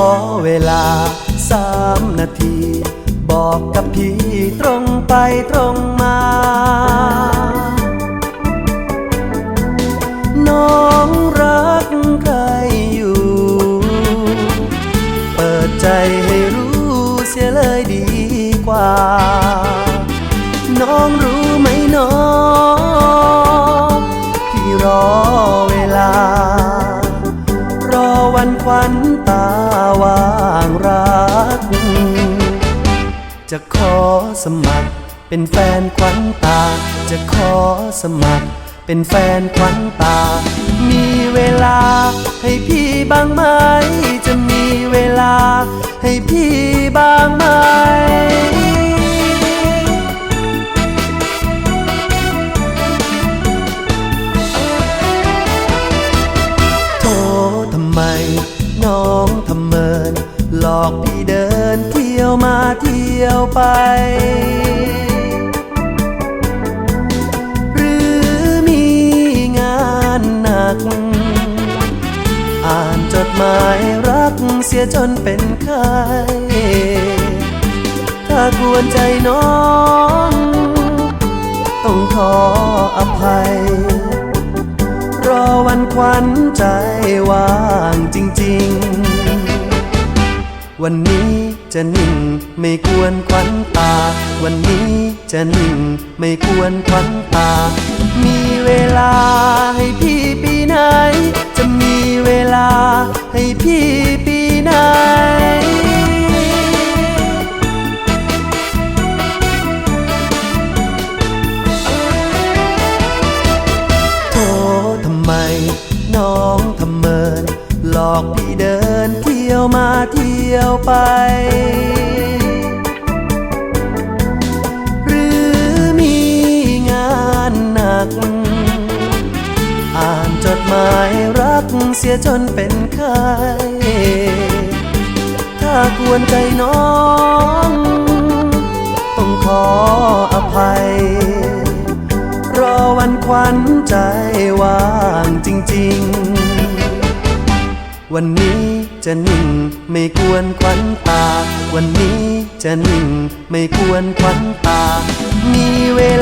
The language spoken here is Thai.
อเวลาสามนาที บอกกับพี่ตรงไปตรงมา น้องรักใครอยู่ เปิดใจให้รู้เสียเลยดีกว่า น้องรู้ จะขอสมัคร เป็นแฟนควันตา จะขอสมัคร เป็นแฟนควันตา มีเวลาให้พี่บ้างไหม จะมีเวลาให้พี่บ้างไหมโททำไมน้อง ยวไป หรือมีงานหนัก อ่านจดหมายรักเสียจนเป็นไข้ถ้ากวนใจน้อง ต้องขออภัย รอวันควันใจว่างจริง ๆ วันนี้ จะนิ่งไม่กวนควันตา วันนี้จะนิ่งไม่กวนควันตา มีเวลาให้พี่ปีไหน จะมีเวลาให้พี่ ยวมาเที่ยวไป หรือมีงานหนัก อ่านจดหมายรักเสียจนเป็นไข้ถ้ากวนใจน้อง ต้องขออภัย รอวันควันใจว่างจริง ๆ วันนี้จะนิ่งไม่กวนควันตา วันนี้จะนิ่งไม่กวนควันตา มีเวลา